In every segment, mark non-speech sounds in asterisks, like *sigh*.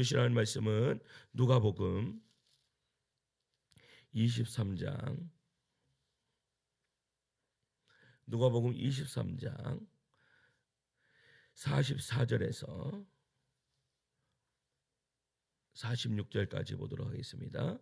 주시라는 말씀은 누가복음 23장 누가복음 23장 44절에서 46절까지 보도록 하겠습니다.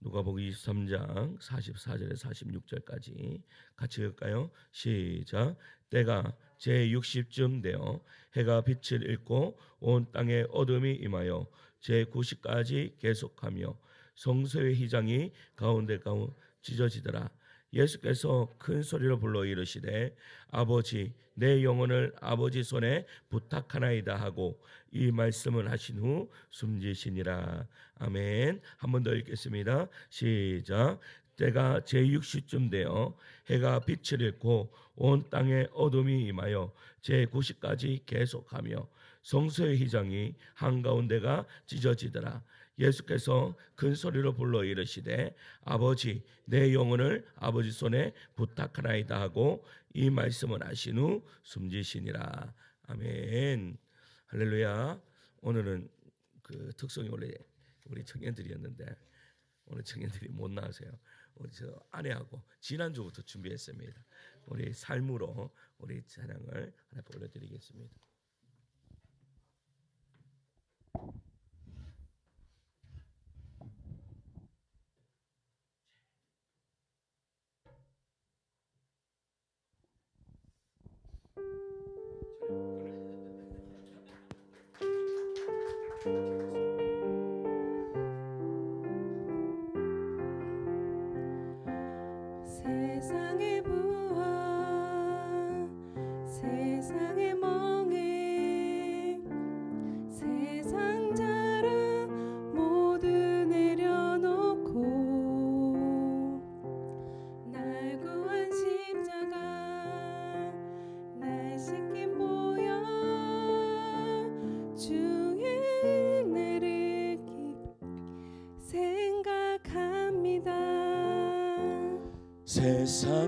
누가복음 23장 44절에서 46절까지 같이 읽을까요? 시작. 때가 제 60쯤 되어 해가 빛을 잃고 온 땅에 어둠이 임하여 제 90까지 계속하며 성소의 휘장이 가운데 가운 찢어지더라. 예수께서 큰 소리로 불러 이르시되 아버지 내 영혼을 아버지 손에 부탁하나이다 하고 이 말씀을 하신 후 숨지시니라. 아멘. 한 번 더 읽겠습니다. 시작 때가 제60쯤 되어 해가 빛을 잃고 온 땅에 어둠이 임하여 제90까지 계속하며 성소의 휘장이 한가운데가 찢어지더라. 예수께서 큰 소리로 불러 이르시되 아버지 내 영혼을 아버지 손에 부탁하나이다 하고 이 말씀을 하신 후 숨지시니라. 아멘. 할렐루야. 오늘은 그 특성이 원래 우리 청년들이었는데 오늘 청년들이 못 나와서요 우리 저 아내하고 지난주부터 준비했습니다. 우리 삶으로 우리 찬양을 하나 보여드리겠습니다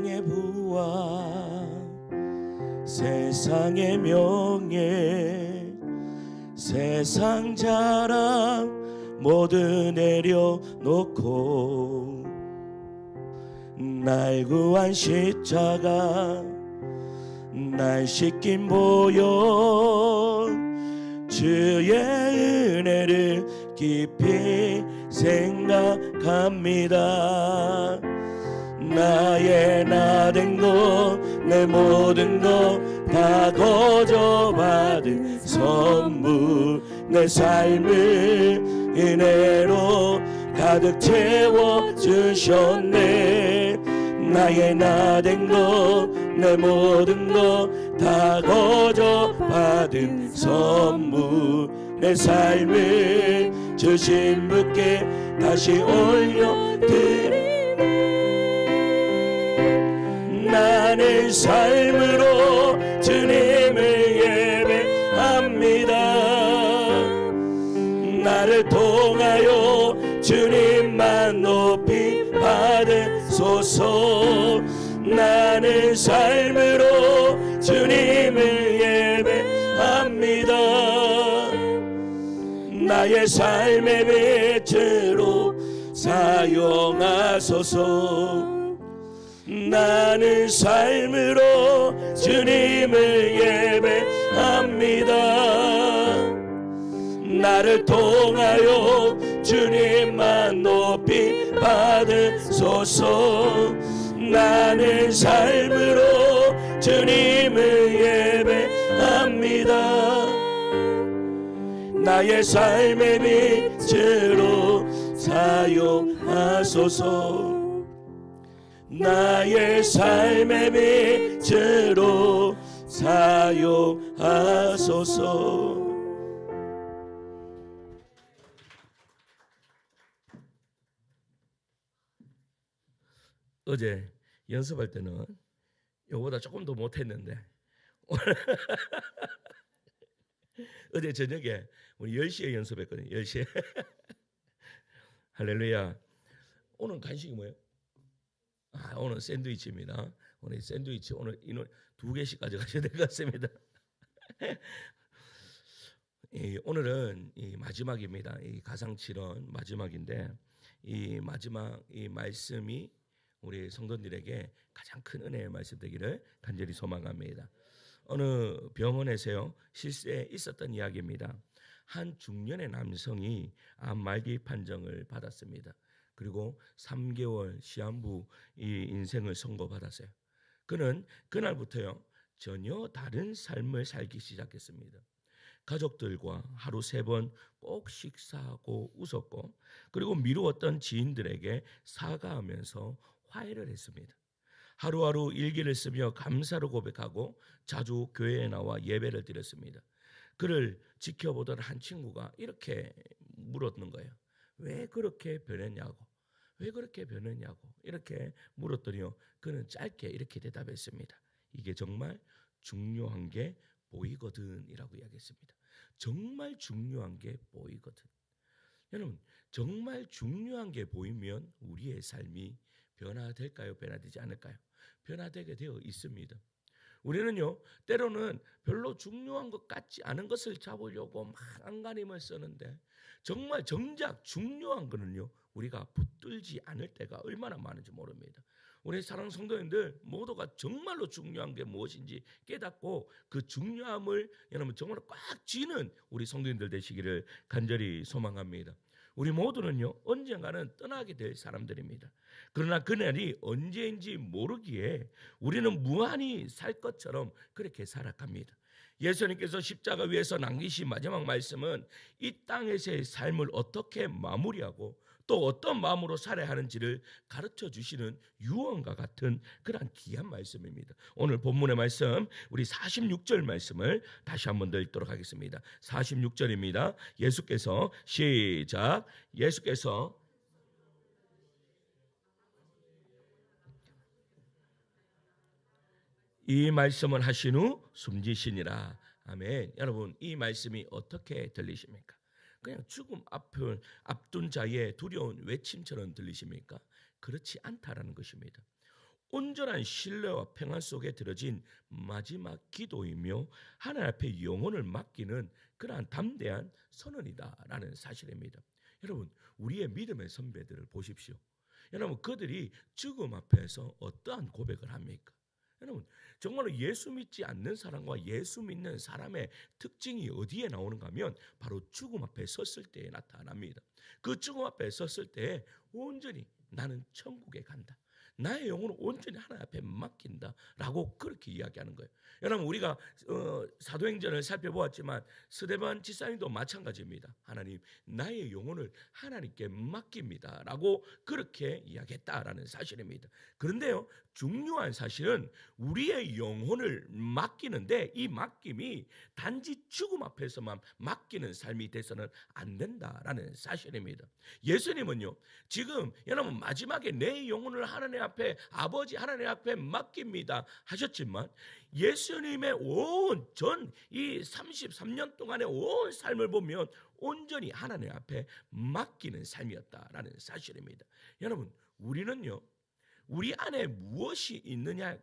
세상의 부활 세상의 명예 세상 자랑 모두 내려놓고 날 구한 십자가 날 씻긴 보혈 주의 은혜를 깊이 생각합니다 나의 나된 것내 모든 것 다 거저 받은 선물. 내 삶을 은혜로 가득 채워 주셨네. 나의 나된 것내 모든 것 다 거저 받은 선물. 내 삶을 주신 분께 다시 올려드리네 나는 삶으로 주님을 예배합니다. 나를 통하여 주님만 높이 받으소서. 나는 삶으로 주님을 예배합니다. 나의 삶의 빛으로 사용하소서 나는 삶으로 주님을 예배합니다. 나를 통하여 주님만 높이 받으소서. 나는 삶으로 주님을 예배합니다. 나의 삶의 빛으로 사용하소서 나의 삶의 빛으로 사용하소서. 어제 연습할 때는 요보다 조금 더 못했는데. *laughs* 어제 저녁에 우리 10시에 연습했거든요 10시에. *laughs* 할렐루야. 오늘 간식이 뭐예요? 아, 오늘 샌드위치입니다. 오늘 샌드위치 오늘 이노 두 개씩 가져가셔야 될 것 같습니다. *laughs* 이 오늘은 이 마지막입니다. 이 가상칠언 마지막인데 이 마지막 이 말씀이 우리 성도들에게 가장 큰 은혜의 말씀 되기를 간절히 소망합니다. 어느 병원에서요 실제에 있었던 이야기입니다. 한 중년의 남성이 암 말기 판정을 받았습니다. 그리고 3개월 시한부 이 인생을 선고받았어요. 그는 그날부터요 전혀 다른 삶을 살기 시작했습니다. 가족들과 하루 세 번 꼭 식사하고 웃었고 그리고 미루었던 지인들에게 사과하면서 화해를 했습니다. 하루하루 일기를 쓰며 감사를 고백하고 자주 교회에 나와 예배를 드렸습니다. 그를 지켜보던 한 친구가 이렇게 물었는 거예요. 왜 그렇게 변했냐고. 왜 그렇게 변했냐고. 이렇게 물었더니요. 그는 짧게 이렇게 대답했습니다. 이게 정말 중요한 게 보이거든이라고 이야기했습니다. 정말 중요한 게 보이거든. 여러분, 정말 중요한 게 보이면 우리의 삶이 변화될까요? 변화되지 않을까요? 변화되게 되어 있습니다. 우리는요, 때로는 별로 중요한 것 같지 않은 것을 잡으려고 막 안간힘을 쓰는데, 정말 정작 중요한 거는요, 우리가 붙들지 않을 때가 얼마나 많은지 모릅니다. 우리 사랑 성도님들 모두가 정말로 중요한 게 무엇인지 깨닫고 그 중요함을 여러분 정말로 꽉 쥐는 우리 성도님들 되시기를 간절히 소망합니다. 우리 모두는요 언젠가는 떠나게 될 사람들입니다. 그러나 그날이 언제인지 모르기에 우리는 무한히 살 것처럼 그렇게 살아갑니다. 예수님께서 십자가 위에서 남기신 마지막 말씀은 이 땅에서의 삶을 어떻게 마무리하고 또 어떤 마음으로 살아야 하는지를 가르쳐 주시는 유언과 같은 그러한 귀한 말씀입니다. 오늘 본문의 말씀 우리 46절 말씀을 다시 한번 더 읽도록 하겠습니다. 46절입니다. 예수께서 시작 예수께서 이 말씀을 하신 후 숨지시니라. 아멘. 여러분, 이 말씀이 어떻게 들리십니까? 그냥 죽음 앞을 앞둔 자의 두려운 외침처럼 들리십니까? 그렇지 않다라는 것입니다. 온전한 신뢰와 평안 속에 들어진 마지막 기도이며 하나님 앞에 영혼을 맡기는 그러한 담대한 선언이다라는 사실입니다. 여러분, 우리의 믿음의 선배들을 보십시오. 여러분, 그들이 죽음 앞에서 어떠한 고백을 합니까? 여러분 정말로 예수 믿지 않는 사람과 예수 믿는 사람의 특징이 어디에 나오는가 하면 바로 죽음 앞에 섰을 때에 나타납니다. 그 죽음 앞에 섰을 때 온전히 나는 천국에 간다. 나의 영혼을 온전히 하나님 앞에 맡긴다라고 그렇게 이야기하는 거예요. 여러분 우리가 어, 사도행전을 살펴보았지만 스데반 지사님도 마찬가지입니다. 하나님 나의 영혼을 하나님께 맡깁니다라고 그렇게 이야기했다라는 사실입니다. 그런데요 중요한 사실은 우리의 영혼을 맡기는데 이 맡김이 단지 죽음 앞에서만 맡기는 삶이 돼서는 안 된다라는 사실입니다. 예수님은요 지금 여러분 마지막에 내 영혼을 하나님 앞에 아버지 하나님 앞에 맡깁니다 하셨지만 예수님의 온 전 이 33년 동안의 온 삶을 보면 온전히 하나님 앞에 맡기는 삶이었다라는 사실입니다. 여러분 우리는요 우리 안에 무엇이 있느냐에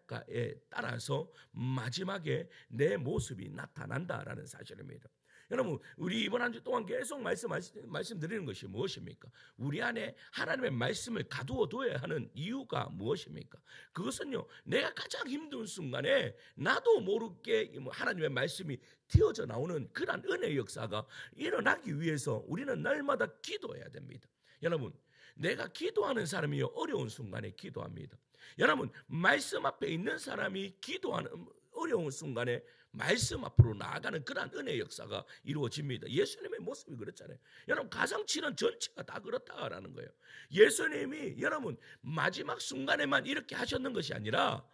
따라서 마지막에 내 모습이 나타난다라는 사실입니다. 여러분, 우리 이번 한 주 동안 계속 말씀, 말씀드리는 것이 무엇입니까? 우리 안에 하나님의 말씀을 가두어 둬야 하는 이유가 무엇입니까? 그것은요, 내가 가장 힘든 순간에 나도 모르게 하나님의 말씀이 튀어져 나오는 그러한 은혜의 역사가 일어나기 위해서 우리는 날마다 기도해야 됩니다. 여러분, 내가 기도하는 사람이 어려운 순간에 기도합니다. 여러분, 말씀 앞에 있는 사람이 기도하는 어려운 순간에 말씀 앞으로 나아가는 그러한 은혜의 역사가 이루어집니다. 예수님의 모습이 그렇잖아요. 여러분, 가상치는 전체가 다 그렇다라는 거예요. 예수님이 여러분, 마지막 순간에만 이렇게 하셨는 것이 아니라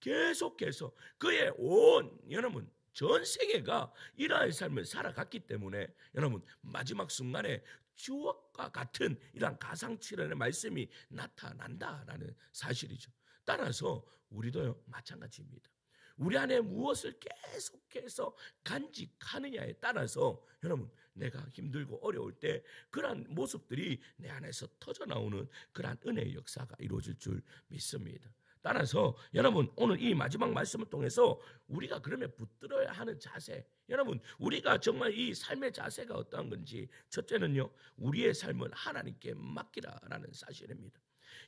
계속해서 그의 온, 여러분, 전 세계가 이러한 삶을 살아갔기 때문에 여러분 마지막 순간에 추억과 같은 이러한 가상칠연의 말씀이 나타난다라는 사실이죠. 따라서 우리도요 마찬가지입니다. 우리 안에 무엇을 계속해서 간직하느냐에 따라서 여러분 내가 힘들고 어려울 때 그러한 모습들이 내 안에서 터져 나오는 그러한 은혜의 역사가 이루어질 줄 믿습니다. 따라서 여러분 오늘 이 마지막 말씀을 통해서 우리가 그러면 붙들어야 하는 자세 여러분 우리가 정말 이 삶의 자세가 어떠한 건지 첫째는요 우리의 삶은 하나님께 맡기라라는 사실입니다.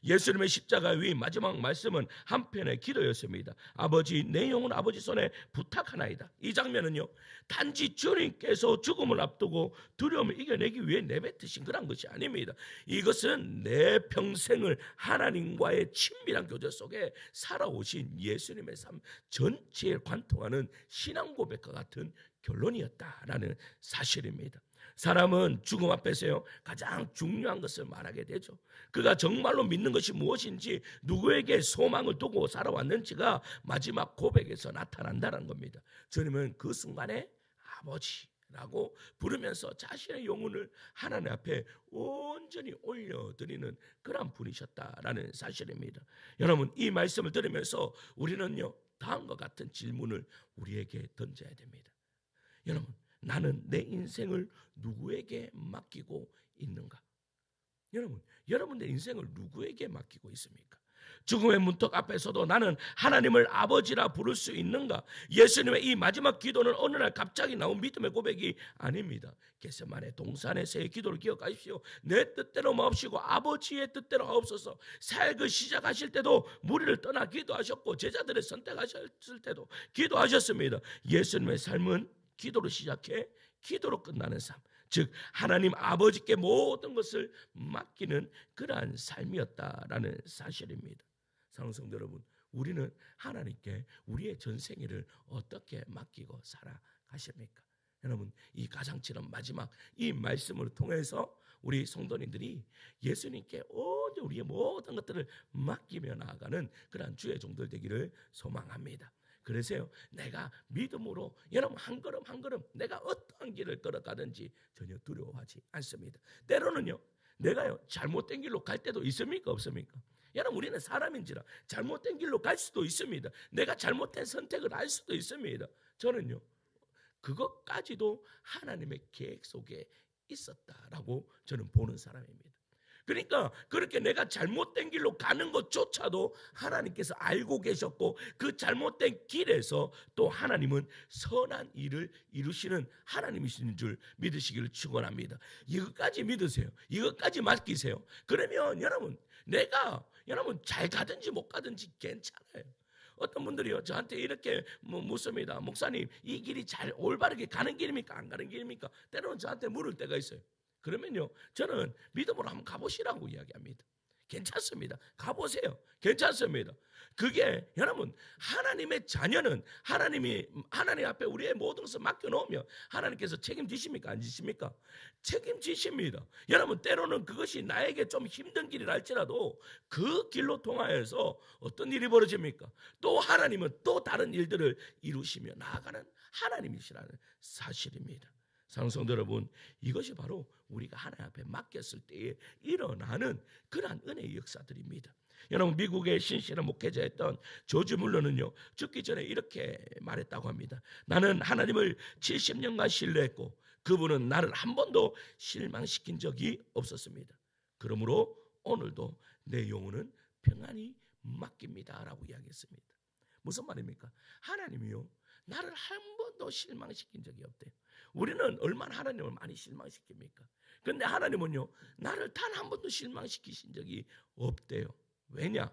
예수님의 십자가 위 마지막 말씀은 한편의 기도였습니다. 아버지 내 영혼 아버지 손에 부탁하나이다. 이 장면은요 단지 주님께서 죽음을 앞두고 두려움을 이겨내기 위해 내뱉으신 그런 것이 아닙니다. 이것은 내 평생을 하나님과의 친밀한 교제 속에 살아오신 예수님의 삶 전체에 관통하는 신앙 고백과 같은 결론이었다라는 사실입니다. 사람은 죽음 앞에서요 가장 중요한 것을 말하게 되죠. 그가 정말로 믿는 것이 무엇인지 누구에게 소망을 두고 살아왔는지가 마지막 고백에서 나타난다는 겁니다. 주님은 그 순간에 아버지라고 부르면서 자신의 영혼을 하나님 앞에 온전히 올려드리는 그런 분이셨다라는 사실입니다. 여러분 이 말씀을 들으면서 우리는요 다음과 같은 질문을 우리에게 던져야 됩니다. 여러분 나는 내 인생을 누구에게 맡기고 있는가? 여러분, 여러분의 인생을 누구에게 맡기고 있습니까? 죽음의 문턱 앞에서도 나는 하나님을 아버지라 부를 수 있는가? 예수님의 이 마지막 기도는 어느 날 갑자기 나온 믿음의 고백이 아닙니다. 겟세만의 동산에서의 기도를 기억하십시오. 내 뜻대로 마옵시고 아버지의 뜻대로 하옵소서. 사역을 시작하실 때도 무리를 떠나 기도하셨고 제자들을 선택하셨을 때도 기도하셨습니다. 예수님의 삶은 기도로 시작해 기도로 끝나는 삶. 즉 하나님 아버지께 모든 것을 맡기는 그러한 삶이었다라는 사실입니다. 상성도 여러분, 우리는 하나님께 우리의 전생애를 어떻게 맡기고 살아가십니까? 여러분, 이 가장처럼 마지막 이 말씀을 통해서 우리 성도님들이 예수님께 온 우리의 모든 것들을 맡기며 나아가는 그러한 주의 종들 되기를 소망합니다. 그래서요, 내가 믿음으로 여러분 한 걸음 한 걸음 내가 어떠한 길을 걸어가든지 전혀 두려워하지 않습니다. 때로는요, 내가요 잘못된 길로 갈 때도 있습니까 없습니까? 여러분 우리는 사람인지라 잘못된 길로 갈 수도 있습니다. 내가 잘못된 선택을 할 수도 있습니다. 저는요 그것까지도 하나님의 계획 속에 있었다라고 저는 보는 사람입니다. 그러니까 그렇게 내가 잘못된 길로 가는 것조차도 하나님께서 알고 계셨고 그 잘못된 길에서 또 하나님은 선한 일을 이루시는 하나님이신 줄 믿으시기를 축원합니다. 이것까지 믿으세요. 이것까지 맡기세요. 그러면 여러분 내가 여러분 잘 가든지 못 가든지 괜찮아요. 어떤 분들이요 저한테 이렇게 뭐 묻습니다. 목사님 이 길이 잘 올바르게 가는 길입니까 안 가는 길입니까? 때로는 저한테 물을 때가 있어요. 그러면요 저는 믿음으로 한번 가보시라고 이야기합니다. 괜찮습니다. 가보세요. 괜찮습니다. 그게 여러분 하나님의 자녀는 하나님이 하나님 앞에 우리의 모든 것을 맡겨놓으면 하나님께서 책임지십니까 안 지십니까? 책임지십니다. 여러분 때로는 그것이 나에게 좀 힘든 길이라 할지라도 그 길로 통하여서 어떤 일이 벌어집니까? 또 하나님은 또 다른 일들을 이루시며 나아가는 하나님이시라는 사실입니다. 상성도 여러분 이것이 바로 우리가 하나님 앞에 맡겼을 때에 일어나는 그러한 은혜의 역사들입니다. 여러분 미국의 신실한 목회자였던 조지 물러는요 죽기 전에 이렇게 말했다고 합니다. 나는 하나님을 70년간 신뢰했고 그분은 나를 한 번도 실망시킨 적이 없었습니다. 그러므로 오늘도 내 영혼은 평안히 맡깁니다 라고 이야기했습니다. 무슨 말입니까? 하나님이요 나를 한 번도 실망시킨 적이 없대요. 우리는 얼마나 하나님을 많이 실망시킵니까? 근데 하나님은요, 나를 단 한 번도 실망시키신 적이 없대요. 왜냐?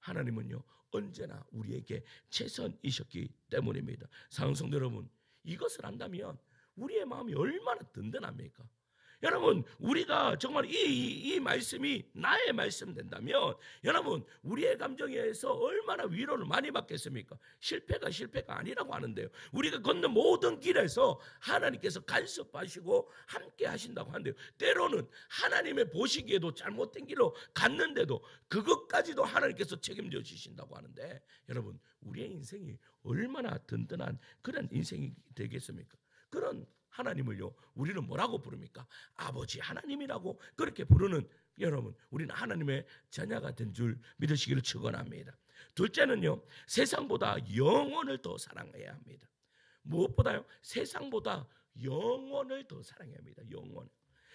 하나님은요, 언제나 우리에게 최선이셨기 때문입니다. 상성도 여러분, 이것을 안다면 우리의 마음이 얼마나 든든합니까? 여러분, 우리가 정말 이, 이, 이 말씀이 나의 말씀 된다면, 여러분, 우리의 감정에서 얼마나 위로를 많이 받겠습니까? 실패가 실패가 아니라고 하는데요. 우리가 걷는 모든 길에서 하나님께서 간섭하시고 함께 하신다고 하는데요. 때로는 하나님의 보시기에도 잘못된 길로 갔는데도 그것까지도 하나님께서 책임져 주신다고 하는데, 여러분, 우리의 인생이 얼마나 든든한 그런 인생이 되겠습니까? 그런 하나님을요, 우리는 뭐라고 부릅니까? 아버지 하나님이라고 그렇게 부르는 여러분, 우리는 하나님의 자녀가 된 줄 믿으시기를 축원합니다. 둘째는요, 세상보다 영혼을 더 사랑해야 합니다. 무엇보다요, 세상보다 영혼을 더 사랑해야 합니다. 영혼.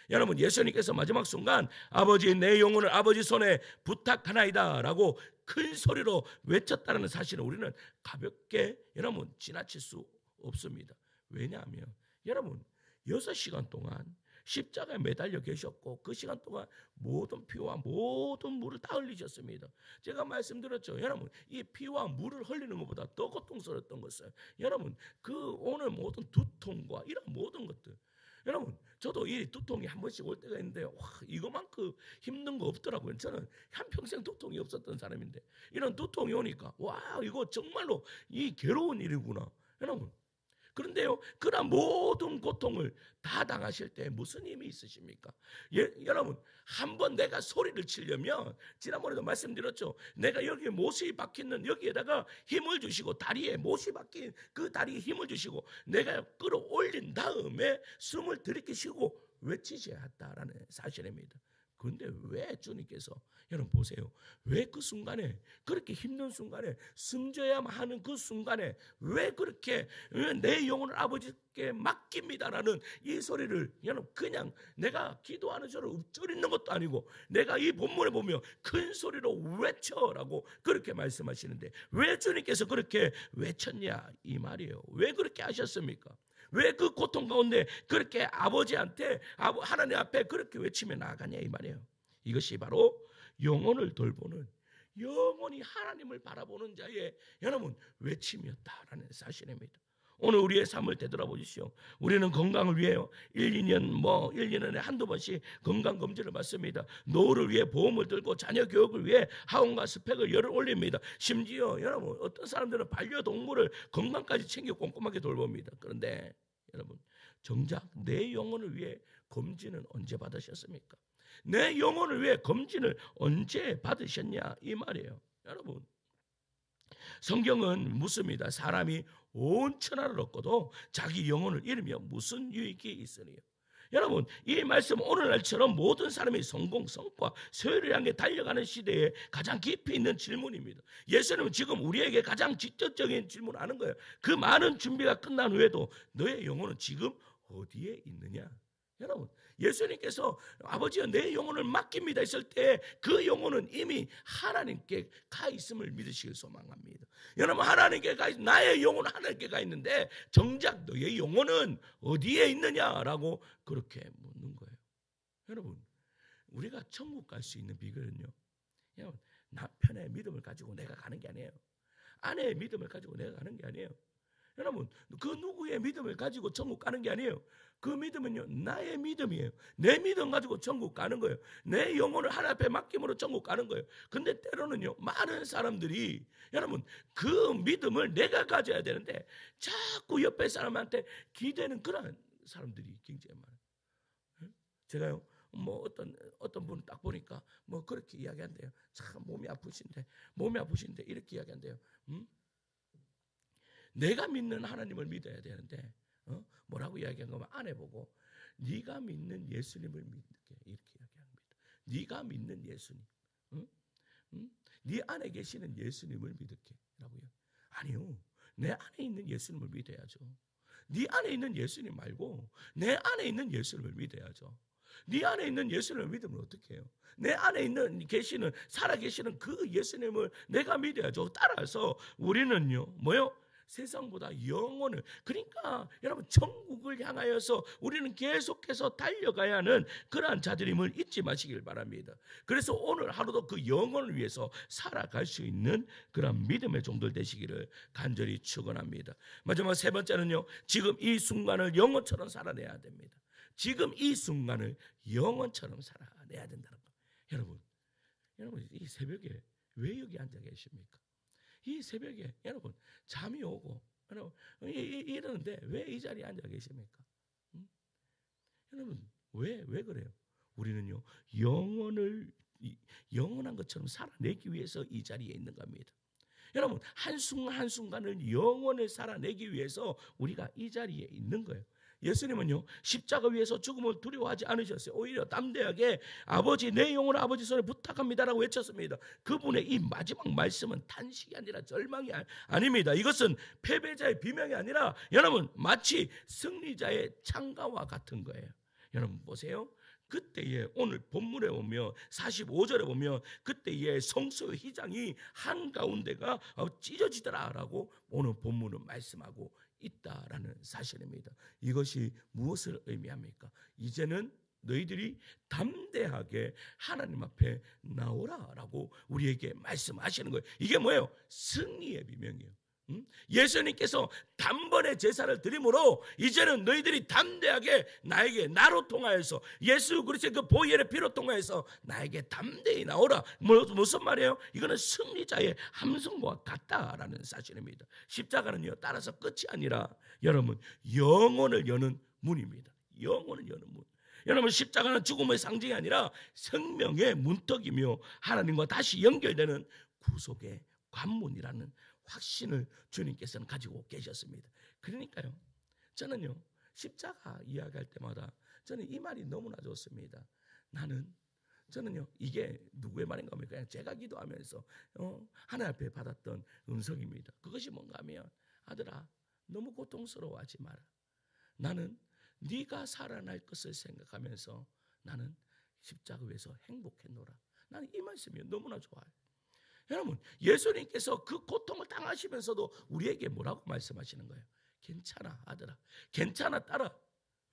여러분 예수님께서 마지막 순간 아버지 내 영혼을 아버지 손에 부탁하나이다라고 큰 소리로 외쳤다는 사실을 우리는 가볍게 여러분 지나칠 수 없습니다. 왜냐하면 여러분 여섯 시간 동안 십자가에 매달려 계셨고 그 시간 동안 모든 피와 모든 물을 다 흘리셨습니다. 제가 말씀드렸죠. 여러분 이 피와 물을 흘리는 것보다 더 고통스러웠던 것은 여러분 그 오늘 모든 두통과 이런 모든 것들 여러분 저도 이 두통이 한 번씩 올 때가 있는데 와 이거만큼 힘든 거 없더라고요. 저는 한 평생 두통이 없었던 사람인데 이런 두통이 오니까 와 이거 정말로 이 괴로운 일이구나. 여러분 그런데요, 그러나 모든 고통을 다 당하실 때 무슨 힘이 있으십니까? 예, 여러분, 한번 내가 소리를 치려면, 지난번에도 말씀드렸죠. 내가 여기에 못이 박히는 여기에다가 힘을 주시고, 다리에 못이 박힌 그 다리에 힘을 주시고, 내가 끌어올린 다음에 숨을 들이키시고 외치셔야 한다라는 사실입니다. 그런데 왜 주님께서 여러분 보세요. 왜 그 순간에 그렇게 힘든 순간에 숨져야만 하는 그 순간에 왜 그렇게 내 영혼을 아버지께 맡깁니다라는 이 소리를 여러분 그냥 내가 기도하는 저를 읊조리는 것도 아니고 내가 이 본문에 보면 큰 소리로 외쳐라고 그렇게 말씀하시는데 왜 주님께서 그렇게 외쳤냐 이 말이에요. 왜 그렇게 하셨습니까? 왜 그 고통 가운데 그렇게 아버지한테 아버- 하나님 앞에 그렇게 외치며 나아가냐 이 말이에요. 이것이 바로 영혼을 돌보는 영원히 하나님을 바라보는 자의 여러분 외침이었다라는 사실입니다. 오늘 우리의 삶을 되돌아보십시오. 우리는 건강을 위해요. 1, 2년 뭐 1, 2년에 한두 번씩 건강 검진을 받습니다. 노후를 위해 보험을 들고 자녀 교육을 위해 학원과 스펙을 열을 올립니다. 심지어 여러분 어떤 사람들은 반려동물을 건강까지 챙겨 꼼꼼하게 돌봅니다. 그런데 여러분 정작 내 영혼을 위해 검진은 언제 받으셨습니까? 내 영혼을 위해 검진을 언제 받으셨냐 이 말이에요. 여러분 성경은 묻습니다. 사람이 온 천하를 얻고도 자기 영혼을 잃으며 무슨 유익이 있으리요? 여러분 이 말씀 오늘날처럼 모든 사람이 성공, 성과, 소유를 향해 달려가는 시대에 가장 깊이 있는 질문입니다. 예수님은 지금 우리에게 가장 직접적인 질문을 하는 거예요. 그 많은 준비가 끝난 후에도 너의 영혼은 지금 어디에 있느냐? 여러분 예수님께서 아버지여 내 영혼을 맡깁니다 했을 때 그 영혼은 이미 하나님께 가 있음을 믿으시길 소망합니다. 여러분 하나님께 가 있, 나의 영혼은 하나님께 가 있는데 정작 너의 영혼은 어디에 있느냐라고 그렇게 묻는 거예요. 여러분 우리가 천국 갈 수 있는 비결은요. 여러분 남편의 믿음을 가지고 내가 가는 게 아니에요. 아내의 믿음을 가지고 내가 가는 게 아니에요. 여러분 그 누구의 믿음을 가지고 천국 가는 게 아니에요. 그 믿음은요 나의 믿음이에요. 내 믿음 가지고 천국 가는 거예요. 내 영혼을 하나 앞에 맡김으로 천국 가는 거예요. 근데 때로는요 많은 사람들이 여러분 그 믿음을 내가 가져야 되는데 자꾸 옆에 사람한테 기대는 그런 사람들이 굉장히 많아요. 예? 제가요 뭐 어떤 어떤 분을 딱 보니까 뭐 그렇게 이야기한대요. 참 몸이 아프신데 몸이 아프신데 이렇게 이야기한대요. 음? 내가 믿는 하나님을 믿어야 되는데 어? 뭐라고 이야기한 거면 아내 보고 네가 믿는 예수님을 믿게 이렇게 이야기합니다. 네가 믿는 예수님, 응? 응? 네 안에 계시는 예수님을 믿을게라고요. 아니요, 내 안에 있는 예수님을 믿어야죠. 네 안에 있는 예수님 말고 내 안에 있는 예수님을 믿어야죠. 네 안에 있는 예수님을 믿으면 어떻게 해요? 내 안에 있는 계시는 살아 계시는 그 예수님을 내가 믿어야죠. 따라서 우리는요, 뭐요? 세상보다 영혼을 그러니까 여러분 천국을 향하여서 우리는 계속해서 달려가야 하는 그러한 자들임을 잊지 마시길 바랍니다. 그래서 오늘 하루도 그 영혼을 위해서 살아갈 수 있는 그런 믿음의 종들 되시기를 간절히 축원합니다. 마지막 세 번째는요. 지금 이 순간을 영혼처럼 살아내야 됩니다. 지금 이 순간을 영혼처럼 살아내야 된다는 거. 여러분, 여러분 이 새벽에 왜 여기 앉아 계십니까? 이 새벽에 여러분 잠이 오고 여러분 이러는데 왜 이 자리에 앉아 계십니까? 음? 여러분 왜왜 그래요? 우리는요 영혼을 이- 영원한 것처럼 살아내기 위해서 이 자리에 있는 겁니다. 여러분 한순간 한순간을 영원을 살아내기 위해서 우리가 이 자리에 있는 거예요. 예수님은요 십자가 위에서 죽음을 두려워하지 않으셨어요. 오히려 담대하게 아버지 내 영혼을 아버지 손에 부탁합니다라고 외쳤습니다. 그분의 이 마지막 말씀은 탄식이 아니라 절망이 아- 아닙니다. 이것은 패배자의 비명이 아니라 여러분 마치 승리자의 창가와 같은 거예요. 여러분 보세요. 그때에 오늘 본문에 보면 45절에 보면 그때에 성소의 휘장이 한가운데가 어, 찢어지더라라고 오늘 본문은 말씀하고 있다라는 사실입니다. 이것이 무엇을 의미합니까? 이제는 너희들이 담대하게 하나님 앞에 나오라라고 우리에게 말씀하시는 거예요. 이게 뭐예요? 승리의 비명이에요. 음? 예수님께서 단번에 제사를 드림으로 이제는 너희들이 담대하게 나에게 나로 통하여서 예수 그리스도의 그 보혈의 피로 통하여서 나에게 담대히 나오라. 뭐, 무슨 말이에요? 이거는 승리자의 함성과 같다라는 사실입니다. 십자가는요 따라서 끝이 아니라 여러분 영혼을 여는 문입니다. 영혼을 여는 문. 여러분 십자가는 죽음의 상징이 아니라 생명의 문턱이며 하나님과 다시 연결되는 구속의 관문이라는 확신을 주님께서는 가지고 계셨습니다. 그러니까요. 저는요. 십자가 이야기할 때마다 저는 이 말이 너무나 좋습니다. 나는 저는요. 이게 누구의 말인가 하면 그냥 제가 기도하면서 어, 하나님 앞에 받았던 음성입니다. 그것이 뭔가 하면 아들아 너무 고통스러워하지 마라. 나는 네가 살아날 것을 생각하면서 나는 십자가 위에서 행복했노라. 나는 이 말씀이 너무나 좋아요. 여러분, 예수님께서 그 고통을 당하시면서도 우리에게 뭐라고 말씀하시는 거예요? 괜찮아, 아들아. 괜찮아, 딸아.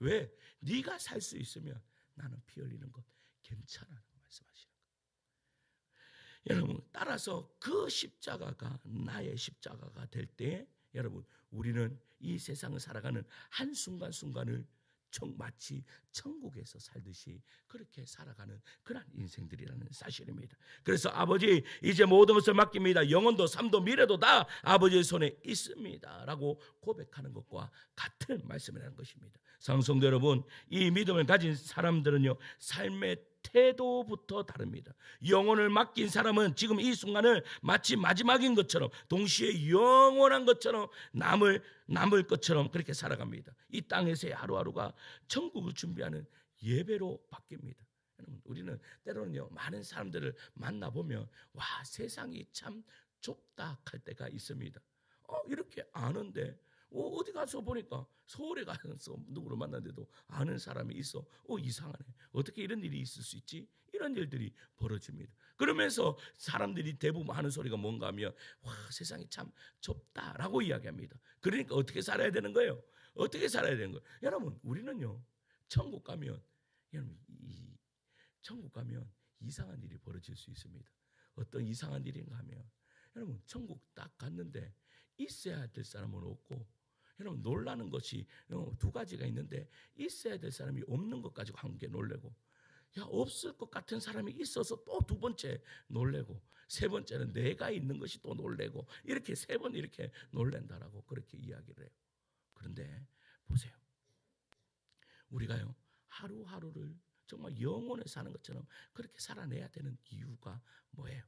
왜? 네가 살 수 있으면 나는 피 흘리는 것 괜찮아라고 말씀하시는 거예요. 여러분, 따라서 그 십자가가 나의 십자가가 될 때 여러분, 우리는 이 세상을 살아가는 한 순간순간을 청, 마치 천국에서 살듯이 그렇게 살아가는 그런 인생들이라는 사실입니다. 그래서 아버지 이제 모든 것을 맡깁니다. 영혼도 삶도 미래도 다 아버지의 손에 있습니다라고 고백하는 것과 같은 말씀이라는 것입니다. 상성도 여러분 이 믿음을 가진 사람들은요 삶의 태도부터 다릅니다. 영혼을 맡긴 사람은 지금 이 순간을 마치 마지막인 것처럼 동시에 영원한 것처럼 남을 남을 것처럼 그렇게 살아갑니다. 이 땅에서의 하루하루가 천국을 준비하는 예배로 바뀝니다. 우리는 때로는요 많은 사람들을 만나 보면 와 세상이 참 좁다 할 때가 있습니다. 어 이렇게 아는데 어, 어디 가서 보니까 서울에 가서 누구를 만났는데도 아는 사람이 있어. 어 이상하네. 어떻게 이런 일이 있을 수 있지? 이런 일들이 벌어집니다. 그러면서 사람들이 대부분 하는 소리가 뭔가 하면 와 세상이 참 좁다라고 이야기합니다. 그러니까 어떻게 살아야 되는 거예요? 어떻게 살아야 되는 거예요? 여러분 우리는요 천국 가면 여러분 이 천국 가면 이상한 일이 벌어질 수 있습니다. 어떤 이상한 일인가 하면 여러분 천국 딱 갔는데 있어야 될 사람은 없고 여러분 놀라는 것이 어, 두 가지가 있는데 있어야 될 사람이 없는 것 가지고 함께 놀래고 야 없을 것 같은 사람이 있어서 또 두 번째 놀래고 세 번째는 내가 있는 것이 또 놀래고 이렇게 세 번 이렇게 놀랜다라고 그렇게 이야기를 해요. 그런데 보세요. 우리가요 하루하루를 정말 영혼을 사는 것처럼 그렇게 살아내야 되는 이유가 뭐예요?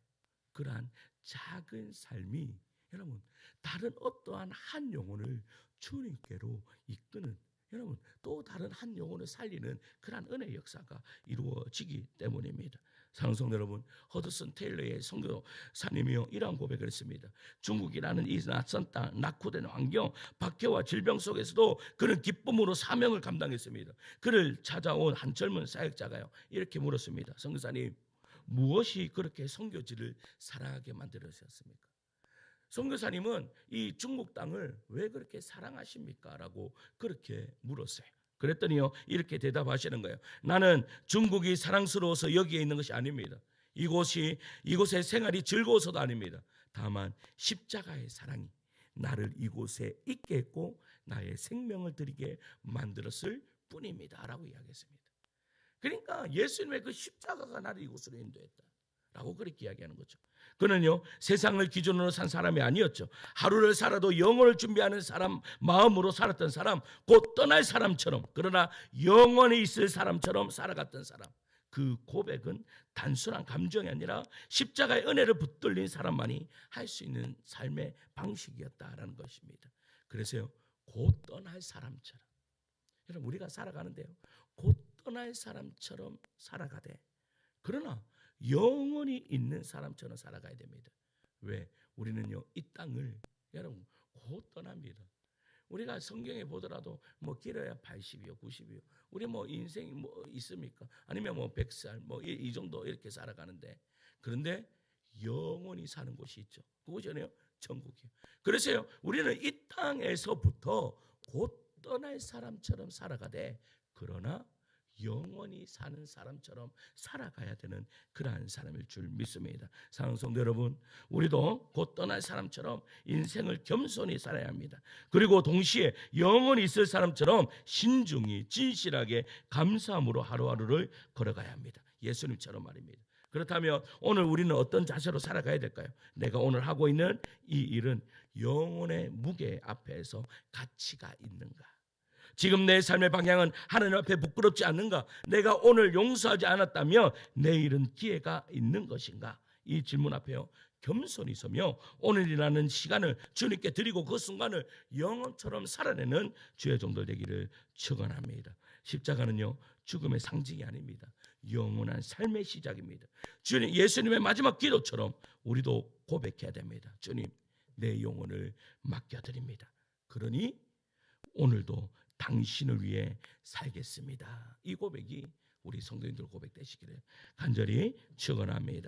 그러한 작은 삶이 여러분 다른 어떠한 한 영혼을 주님께로 이끄는 여러분 또 다른 한 영혼을 살리는 그러한 은혜 역사가 이루어지기 때문입니다. 상성 여러분 허드슨 테일러의 선교사님이요 이러한 고백을 했습니다. 중국이라는 이 낯선 땅 낙후된 환경 박해와 질병 속에서도 그는 기쁨으로 사명을 감당했습니다. 그를 찾아온 한 젊은 사역자가요 이렇게 물었습니다. 선교사님 무엇이 그렇게 선교지를 사랑하게 만들어셨습니까? 선교사님은 이 중국 땅을 왜 그렇게 사랑하십니까? 라고 그렇게 물었어요. 그랬더니요, 이렇게 대답하시는 거예요. 나는 중국이 사랑스러워서 여기에 있는 것이 아닙니다. 이곳이, 이곳의 생활이 즐거워서도 아닙니다. 다만 십자가의 사랑이 나를 이곳에 있게 했고 나의 생명을 드리게 만들었을 뿐입니다. 라고 이야기했습니다. 그러니까 예수님의 그 십자가가 나를 이곳으로 인도했다. 라고 그렇게 이야기하는 거죠. 그는요 세상을 기준으로 산 사람이 아니었죠. 하루를 살아도 영혼을 준비하는 사람 마음으로 살았던 사람, 곧 떠날 사람처럼 그러나 영원히 있을 사람처럼 살아갔던 사람. 그 고백은 단순한 감정이 아니라 십자가의 은혜를 붙들린 사람만이 할 수 있는 삶의 방식이었다라는 것입니다. 그래서요 곧 떠날 사람처럼 여러분 우리가 살아가는데요 곧 떠날 사람처럼 살아가되 그러나 영원히 있는 사람처럼 살아가야 됩니다. 왜? 우리는요 이 땅을 여러분 곧 떠납니다. 우리가 성경에 보더라도 뭐 길어야 80이요, 90이요. 우리 뭐 인생이 뭐 있습니까? 아니면 뭐 100살 뭐 이 정도 이렇게 살아가는데 그런데 영원히 사는 곳이 있죠. 어디요? 천국이요. 그래서요. 우리는 이 땅에서부터 곧 떠날 사람처럼 살아가되 그러나 영원히 사는 사람처럼 살아가야 되는 그러한 사람일 줄 믿습니다. 사랑하는 성도 여러분, 우리도 곧 떠날 사람처럼 인생을 겸손히 살아야 합니다. 그리고 동시에 영원히 있을 사람처럼 신중히 진실하게 감사함으로 하루하루를 걸어가야 합니다. 예수님처럼 말입니다. 그렇다면 오늘 우리는 어떤 자세로 살아가야 될까요? 내가 오늘 하고 있는 이 일은 영혼의 무게 앞에서 가치가 있는가? 지금 내 삶의 방향은 하나님 앞에 부끄럽지 않는가? 내가 오늘 용서하지 않았다면 내일은 기회가 있는 것인가? 이 질문 앞에요. 겸손히 서며 오늘이라는 시간을 주님께 드리고 그 순간을 영혼처럼 살아내는 주의 종들 되기를 축원합니다. 십자가는요 죽음의 상징이 아닙니다. 영원한 삶의 시작입니다. 주님 예수님의 마지막 기도처럼 우리도 고백해야 됩니다. 주님 내 영혼을 맡겨드립니다. 그러니 오늘도 당신을 위해 살겠습니다. 이 고백이 우리 성도님들 고백 되시기를 간절히 축원합니다.